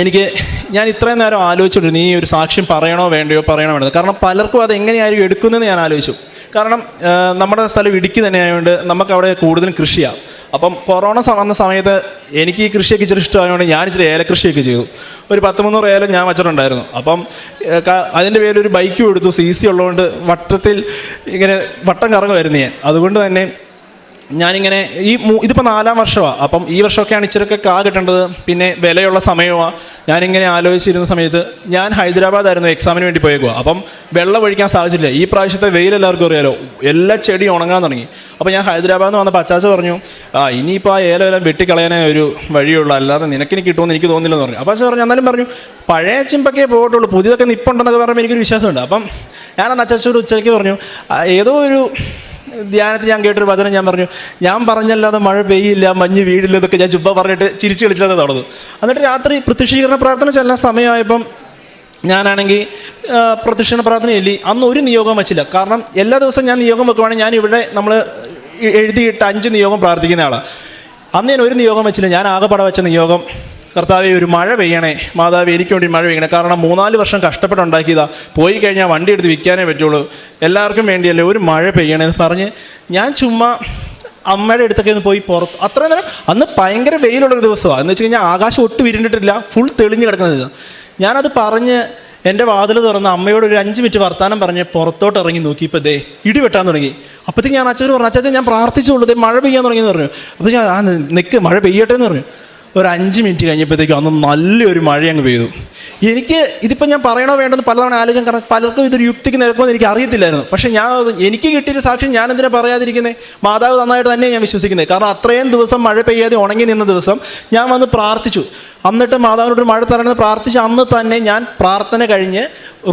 എനിക്ക് ഞാൻ ഇത്രയും നേരം ആലോചിച്ചിട്ടുണ്ട് നീ ഒരു സാക്ഷ്യം പറയണോ വേണ്ടയോ പറയണോ വേണ്ടത് കാരണം പലർക്കും അത് എങ്ങനെയായിരിക്കും എടുക്കുന്നതെന്ന് ഞാൻ ആലോചിച്ചു. കാരണം നമ്മുടെ സ്ഥലം ഇടുക്കി തന്നെ ആയതുകൊണ്ട് നമുക്കവിടെ കൂടുതലും കൃഷിയാണ് അപ്പം കൊറോണ വന്ന സമയത്ത് എനിക്ക് ഈ കൃഷിയൊക്കെ ഇച്ചിരി ഇഷ്ടമായതുകൊണ്ട് ഞാൻ ഇച്ചിരി ഏലക്കൃഷിയൊക്കെ ചെയ്തു. ഒരു പത്ത് മുന്നൂറ് ഏലം ഞാൻ വച്ചിട്ടുണ്ടായിരുന്നു. അപ്പം അതിന്റെ പേരിൽ ഒരു ബൈക്കും എടുത്തു. സി സി ഉള്ളതുകൊണ്ട് വട്ടത്തിൽ ഇങ്ങനെ വട്ടം കറങ്ങുമായിരുന്നു ഞാൻ. അതുകൊണ്ട് തന്നെ ഞാനിങ്ങനെ ഈ ഇതിപ്പോൾ നാലാം വർഷമാണ് അപ്പം ഈ വർഷമൊക്കെയാണ് ഇച്ചിരൊക്കെ കാ കിട്ടേണ്ടത്. പിന്നെ വിലയുള്ള സമയമാണ് ഞാനിങ്ങനെ ആലോചിച്ചിരുന്ന സമയത്ത് ഞാൻ ഹൈദരാബാദായിരുന്നു എക്സാമിന് വേണ്ടി പോയേക്കുക അപ്പം വെള്ളം ഒഴിക്കാൻ സാധിച്ചില്ല. ഈ പ്രാവശ്യത്തെ വെയിൽ എല്ലാവർക്കും അറിയാലോ. എല്ലാ ചെടിയും ഉണങ്ങാൻ തുടങ്ങി. അപ്പോൾ ഞാൻ ഹൈദരാബാദിൽ നിന്ന് വന്ന പച്ചാച്ച പറഞ്ഞു ആ ഇനിയിപ്പോൾ ആ ഏലം എല്ലാം വെട്ടിക്കളയാനേ ഒരു വഴിയുള്ളൂ. അല്ലാതെ നിനക്കിനി കിട്ടുമെന്ന് എനിക്ക് തോന്നില്ലെന്ന് പറഞ്ഞു. അച്ഛൻ പറഞ്ഞു എന്നാലും പറഞ്ഞു പഴയ ചിമ്പൊക്കെ പോയിട്ടുള്ളൂ പുതിയതൊക്കെ നിപ്പുണ്ടെന്നൊക്കെ പറയുമ്പോൾ എനിക്കൊരു വിശ്വാസമുണ്ട്. അപ്പം ഞാനന്ന് അച്ചാച്ചോട് ഉച്ചയ്ക്ക് പറഞ്ഞു ഏതോ ഒരു ധ്യാനത്തിൽ ഞാൻ കേട്ടൊരു വചനം ഞാൻ പറഞ്ഞു. ഞാൻ പറഞ്ഞല്ലാതെ മഴ പെയ്യില്ല മഞ്ഞ് വീഴില്ല എന്നൊക്കെ ഞാൻ ചുമ്പ പറഞ്ഞിട്ട് ചിരിച്ചു കളിച്ചത് നടന്നു. എന്നിട്ട് രാത്രി പ്രത്യക്ഷീകരണ പ്രാർത്ഥന ചെല്ലാൻ സമയമായപ്പം ഞാനാണെങ്കിൽ പ്രത്യക്ഷീകരണ പ്രാർത്ഥന ചൊല്ലി. അന്ന് ഒരു നിയോഗം വെച്ചില്ല. കാരണം എല്ലാ ദിവസവും ഞാൻ നിയോഗം വെക്കുവാണെങ്കിൽ ഞാൻ ഇവിടെ നമ്മൾ എഴുതിയിട്ട് അഞ്ച് നിയോഗം പ്രാർത്ഥിക്കുന്ന ആളാണ് അന്ന് ഞാൻ ഒരു നിയോഗം വെച്ചില്ല. ഞാൻ ആകെപ്പാടെ വെച്ച നിയോഗം കർത്താവെ ഒരു മഴ പെയ്യണേ. മാതാവ് എനിക്ക് വേണ്ടി മഴ പെയ്യണേ. കാരണം മൂന്നാൽ വർഷം കഷ്ടപ്പെട്ടുണ്ടാക്കിയതാ. പോയി കഴിഞ്ഞാൽ വണ്ടി എടുത്ത് വിൽക്കാനേ പറ്റുള്ളൂ. എല്ലാവർക്കും വേണ്ടിയല്ലേ ഒരു മഴ പെയ്യണേ എന്ന് പറഞ്ഞ് ഞാൻ ചുമ്മാ അമ്മയുടെ അടുത്തൊക്കെ ഒന്ന് പോയി പുറത്ത് അത്ര നേരം അന്ന് ഭയങ്കര വെയിലുള്ളൊരു ദിവസമാണ് എന്ന് വെച്ച് കഴിഞ്ഞാൽ ആകാശം ഒട്ടും ഇരുണ്ടിട്ടില്ല ഫുൾ തെളിഞ്ഞു കിടക്കുന്നത് ഞാനത് പറഞ്ഞ് എന്റെ വാതിൽ തുറന്ന് അമ്മയോട് ഒരു അഞ്ച് മിനിറ്റ് വർത്താനം പറഞ്ഞ് പുറത്തോട്ട് ഇറങ്ങി നോക്കി നോക്കിയപ്പോൾ ദേ ഇടി വെട്ടാൻ തുടങ്ങി. അപ്പോഴത്തേക്ക് ഞാൻ അച്ഛനോട് പറഞ്ഞു അച്ഛൻ ഞാൻ പ്രാർത്ഥിച്ചുള്ളൂ ദേ മഴ പെയ്യാൻ തുടങ്ങിയെന്ന് പറഞ്ഞു. അപ്പോൾ ഞാൻ ആ നിൽക്ക് മഴ പെയ്യട്ടെ എന്ന് പറഞ്ഞു. ഒരു അഞ്ച് മിനിറ്റ് കഴിഞ്ഞപ്പോഴത്തേക്കും അന്ന് നല്ലൊരു മഴ അങ്ങ് പെയ്തു. എനിക്ക് ഇതിപ്പോൾ ഞാൻ പറയണോ വേണ്ടെന്ന് പലതവണ ആലോചിക്കാൻ കാരണം പലർക്കും ഇതൊരു യുക്തിക്ക് നിരക്കുമെന്ന് എനിക്ക് അറിയത്തില്ലായിരുന്നു. പക്ഷേ ഞാൻ എനിക്ക് കിട്ടിയൊരു സാക്ഷ്യം ഞാൻ എന്തിനാ പറയാതിരിക്കുന്നത് മാതാവ് നന്നായിട്ട് തന്നെ ഞാൻ വിശ്വസിക്കുന്നത്. കാരണം അത്രയും ദിവസം മഴ പെയ്യാതെ ഉണങ്ങി നിന്ന ദിവസം ഞാൻ വന്ന് പ്രാർത്ഥിച്ചു. എന്നിട്ട് മാതാവിനോട് മഴ തരണമെന്ന് പ്രാർത്ഥിച്ച അന്ന് തന്നെ ഞാൻ പ്രാർത്ഥന കഴിഞ്ഞ്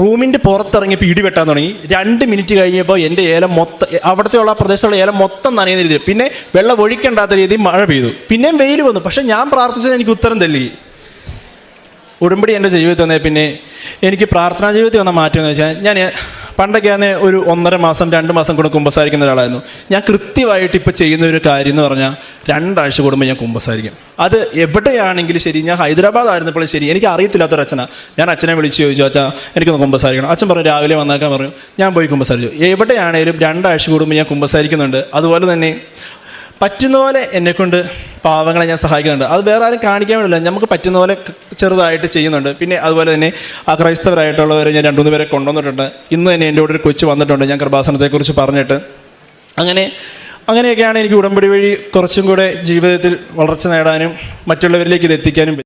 റൂമിന്റെ പുറത്തിറങ്ങിയപ്പോൾ ഇടി വെട്ടാൻ തുടങ്ങി. രണ്ട് മിനിറ്റ് കഴിഞ്ഞപ്പോൾ എന്റെ ഏലം മൊത്തം അവിടുത്തെ ഉള്ള പ്രദേശത്തുള്ള ഏലം മൊത്തം നനയുന്ന രീതിയിൽ. പിന്നെ വെള്ളം ഒഴിക്കേണ്ടാത്ത രീതിയിൽ മഴ പെയ്തു. പിന്നെയും വെയിൽ വന്നു. പക്ഷേ ഞാൻ പ്രാർത്ഥിച്ചത് എനിക്ക് ഉത്തരം തല്ലി ഉടമ്പടി എന്റെ ജീവിതത്തിൽ വന്നേ പിന്നെ എനിക്ക് പ്രാർത്ഥനാ ജീവിതത്തിൽ വന്ന മാറ്റം എന്ന് വെച്ചാൽ ഞാൻ പണ്ടൊക്കെ ഞാൻ ഒരു ഒന്നര മാസം രണ്ട് മാസം കൂടെ കുമ്പസാരിക്കുന്ന ഒരാളായിരുന്നു. ഞാൻ കൃത്യമായിട്ട് ഇപ്പോൾ ചെയ്യുന്ന ഒരു കാര്യം എന്ന് പറഞ്ഞാൽ രണ്ടാഴ്ച കൂടുമ്പോൾ ഞാൻ കുമ്പസാരിക്കും. അത് എവിടെയാണെങ്കിലും ശരി ഞാൻ ഹൈദരാബാദ് ആയിരുന്നപ്പോഴും ശരി എനിക്ക് അറിയത്തില്ലാത്തൊരു അച്ഛനാ. ഞാൻ അച്ഛനെ വിളിച്ച് ചോദിച്ചു അച്ഛാ എനിക്കൊന്ന് കുമ്പസാരിക്കണം. അച്ഛൻ പറഞ്ഞു രാവിലെ വന്നാക്കാൻ പറഞ്ഞു. ഞാൻ പോയി കുമ്പസാരിച്ചു. എവിടെയാണേലും രണ്ടാഴ്ച കൂടുമ്പോൾ ഞാൻ കുമ്പസാരിക്കുന്നുണ്ട്. അതുപോലെ തന്നെ പറ്റുന്ന പോലെ എന്നെക്കൊണ്ട് പാവങ്ങളെ ഞാൻ സഹായിക്കുന്നുണ്ട്. അത് വേറെ ആരും കാണിക്കാൻ വേണ്ടില്ല നമുക്ക് പറ്റുന്ന പോലെ ചെറുതായിട്ട് ചെയ്യുന്നുണ്ട്. പിന്നെ അതുപോലെ തന്നെ ആ ക്രൈസ്തവരായിട്ടുള്ളവരെ ഞാൻ രണ്ടു മൂന്ന് പേരെ കൊണ്ടുവന്നിട്ടുണ്ട്. ഇന്ന് തന്നെ എന്റെ കൂടെ ഒരു കൊച്ചു വന്നിട്ടുണ്ട്. ഞാൻ കൃപാസനത്തെക്കുറിച്ച് പറഞ്ഞിട്ട്. അങ്ങനെ അങ്ങനെയൊക്കെയാണ് എനിക്ക് ഉടമ്പടി വഴി കുറച്ചും കൂടെ ജീവിതത്തിൽ വളർച്ച നേടാനും മറ്റുള്ളവരിലേക്ക് ഇത് എത്തിക്കാനും